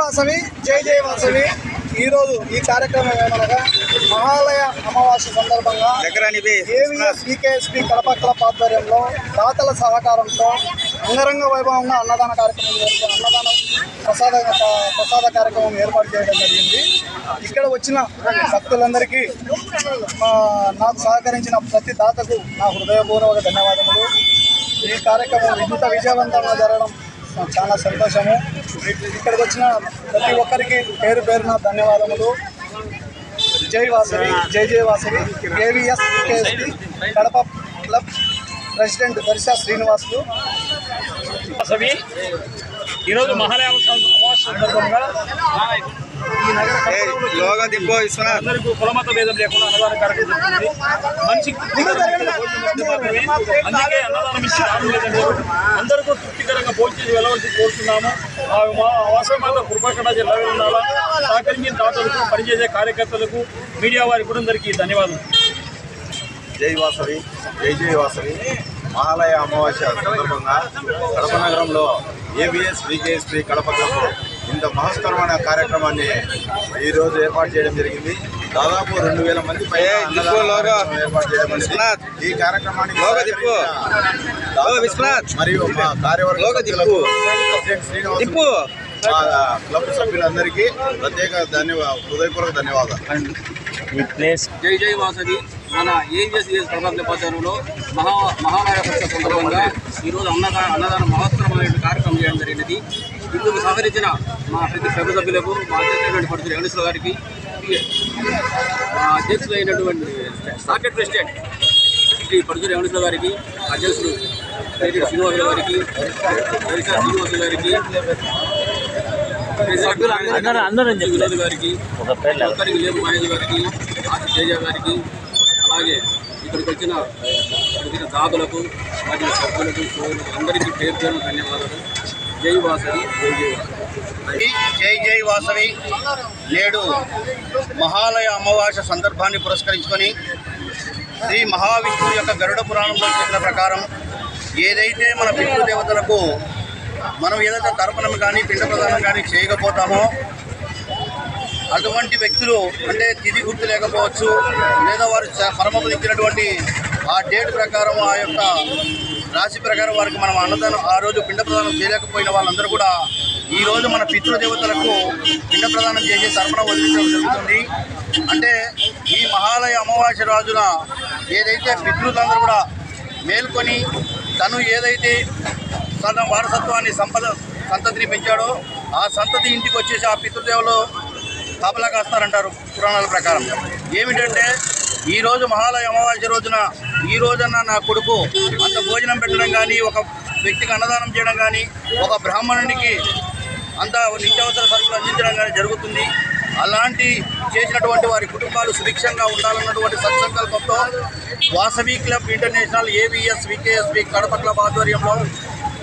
వాసవి జై జై వాసవి. ఈరోజు ఈ కార్యక్రమం ఏమనగా మహాలయ అమావాస్య సందర్భంగా దగ్గరనివి ఏవిఎస్ వికేఎస్పి కడప క్లబ్ ఆధ్వర్యంలో దాతల సహకారంతో అంగరంగ వైభవంగా అన్నదాన కార్యక్రమం అన్నదాన ప్రసాద ప్రసాద కార్యక్రమం ఏర్పాటు చేయడం జరిగింది. ఇక్కడ వచ్చిన భక్తులందరికీ నాకు సహకరించిన ప్రతి దాతకు నా హృదయపూర్వక ధన్యవాదములు. ఈ కార్యక్రమం ఇంత విజయవంతంగా జరగడం నాకు చాలా సంతోషము. ఇక్కడికి వచ్చిన ప్రతి ఒక్కరికి పేరు పేరున ధన్యవాదములు. జై వాసవి జై జై Vasavi. AVS KSP Kadapa club president Darsha Srinivasulu. Vasavi ఈరోజు మహాలయ సందర్భంగా ఈ నగర అందరికీ కులమత భేదం లేకుండా అన్నదాన కార్యక్రమం జరుగుతుంది అందుకే అన్నదానం ఇచ్చి లేదండి అందరికీ తృప్తికరంగా భోజనం వెళ్ళవలసి కోరుతున్నాము. ఆ మా అవసరమైన కృపకట జిల్లా ఉండాలా సహకరించిన దాతలకు పనిచేసే కార్యకర్తలకు మీడియా వారి కూడా అందరికీ ధన్యవాదాలు. జై వాసవి జై జై వాసవి. మహాలయ అమావాస్య సందర్భంగా కడప నగరంలో ఏబిఎస్ శ్రీ కడప ఇంత మహస్కరమైన కార్యక్రమాన్ని ఈరోజు ఏర్పాటు చేయడం జరిగింది. దాదాపు రెండు వేల మంది. ఈ కార్యక్రమానికి. మరియు మా కార్యవర్గ శ్రీనివాస్ క్లబ్ సభ్యులందరికీ ప్రత్యేక ధన్యవాదాలు హృదయపూర్వక ధన్యవాదాలు. జై జై వాసవి. మన ఏవిఎస్ఎస్ ప్రభావ నేపథ్యంలో మహా మహాలయ పక్ష సందర్భంగా ఈరోజు అన్నదాన అన్నదాన మహత్తరమైన కార్యక్రమం చేయడం జరిగినది. ఇందుకు సహకరించిన మా ప్రతి సభ్య సభ్యులకు మా అధ్యక్షులైనటువంటి పడుతున్న వెంకటేశ్వర గారికి మా అధ్యక్షులైనటువంటి సాకెట్ ప్రెసిడెంట్ శ్రీ పడుతున్న వెంకటేశ్వర గారికి అధ్యక్షులు శ్రీ శ్రీనివాసులు గారికి హరిశా శ్రీనివాసులు గారికి అందరూ వినోద్ గారికి ఒక్కరికి లేబు మహేష్ గారికి ఆర్తి తేజ గారికి అలాగే ఇక్కడికి వచ్చిన వచ్చిన దాతలకు మరియు సభ్యులకు సోదరులకు అందరికీ పేరు పేరు ధన్యవాదాలు. జై వాసవి జై జై వాసవి. జై జై వాసవి. నేడు మహాలయ అమావాస్య సందర్భాన్ని పురస్కరించుకొని శ్రీ మహావిష్ణువు యొక్క గరుడ పురాణంలో చెప్పిన ప్రకారం ఏదైతే మన పితృదేవతలకు మనం ఏదైతే తర్పణం కానీ పిండ ప్రదానం కానీ చేయకపోతామో అటువంటి వ్యక్తులు అంటే తిథి గుర్తు లేకపోవచ్చు లేదా వారు చ- పరమపద ఇచ్చినటువంటి ఆ డేట్ ప్రకారం ఆ యొక్క రాశి ప్రకారం వారికి మనం అన్నదానం ఆ రోజు పిండ ప్రదానం చేయలేకపోయిన వాళ్ళందరూ కూడా ఈ రోజు మన పితృదేవతలకు పిండ ప్రదానం చేసి తర్పణ వదిలించడం జరుగుతుంది. అంటే ఈ మహాలయ అమావాస్య రాజున ఏదైతే పితృలందరూ కూడా మేల్కొని తను ఏదైతే తన వారసత్వాన్ని సంపద సంతతిని పెంచాడో ఆ సంతతి ఇంటికి వచ్చేసి ఆ పితృదేవులు తబలా కాస్తారంటారు పురాణాల ప్రకారం. ఏమిటంటే ఈరోజు మహాలయ అమావాస్య రోజున ఈ రోజున నా కొడుకు అంత భోజనం పెట్టడం కానీ ఒక వ్యక్తికి అన్నదానం చేయడం కానీ ఒక బ్రాహ్మణునికి అంత నిత్యావసర సరుకులు అందించడం కానీ జరుగుతుంది. అలాంటి చేసినటువంటి వారి కుటుంబాలు సుభిక్షంగా ఉండాలన్నటువంటి సత్సంకల్పంతో Vasavi club international AVS VKSV Kadapa club ఆధ్వర్యంలో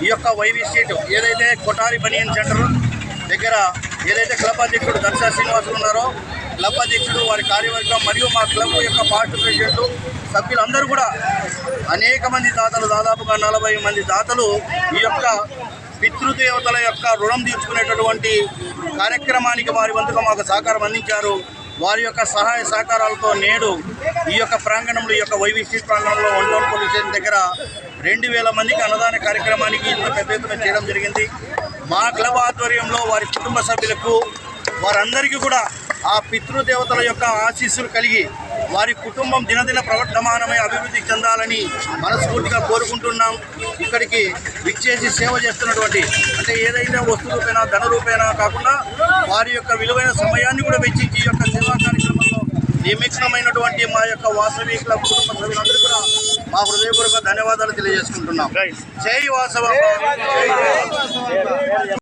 ఈ యొక్క వైవి స్ట్రీట్ ఏదైతే కొటారి బనియన్ సెంటర్ దగ్గర ఏదైతే క్లబ్ అధ్యక్షుడు దర్శా శ్రీనివాసులు ఉన్నారో క్లబ్ అధ్యక్షుడు వారి కార్యవర్గం మరియు మా క్లబ్ యొక్క పార్టీ ప్రెసిడెంట్ సభ్యులందరూ కూడా అనేక మంది దాతలు దాదాపుగా నలభై మంది దాతలు ఈ యొక్క పితృదేవతల యొక్క రుణం తీర్చుకునేటటువంటి కార్యక్రమానికి వారి వంతుగా మాకు సహకారం అందించారు. వారి యొక్క సహాయ సహకారాలతో నేడు ఈ యొక్క ప్రాంగణంలో ఈ యొక్క వైవి స్ట్రీట్ ప్రాంగణంలో ఒంటోన్ పోలీస్ స్టేషన్ దగ్గర రెండు వేల మందికి అన్నదాన కార్యక్రమానికి ఇంత పెద్ద ఎత్తున చేయడం జరిగింది. మా క్లబ్ ఆధ్వర్యంలో వారి కుటుంబ సభ్యులకు వారందరికీ కూడా ఆ పితృదేవతల యొక్క ఆశీస్సులు కలిగి వారి కుటుంబం దినదిన ప్రవర్ధమానమై అభివృద్ధి చెందాలని మనస్ఫూర్తిగా కోరుకుంటున్నాం. ఇక్కడికి విచ్చేసి సేవ చేస్తున్నటువంటి అంటే ఏదైతే వస్తు రూపేణా ధన రూపేణా కాకుండా వారి యొక్క విలువైన సమయాన్ని కూడా వెచ్చించి ఈ యొక్క సేవా కార్యక్రమంలో నియమితమైనటువంటి మా యొక్క వాసవి క్లబ్ కుటుంబ సభ్యులందరూ కూడా మా హృదయపూర్వక ధన్యవాదాలు తెలియజేసుకుంటున్నాం. జై వాసవ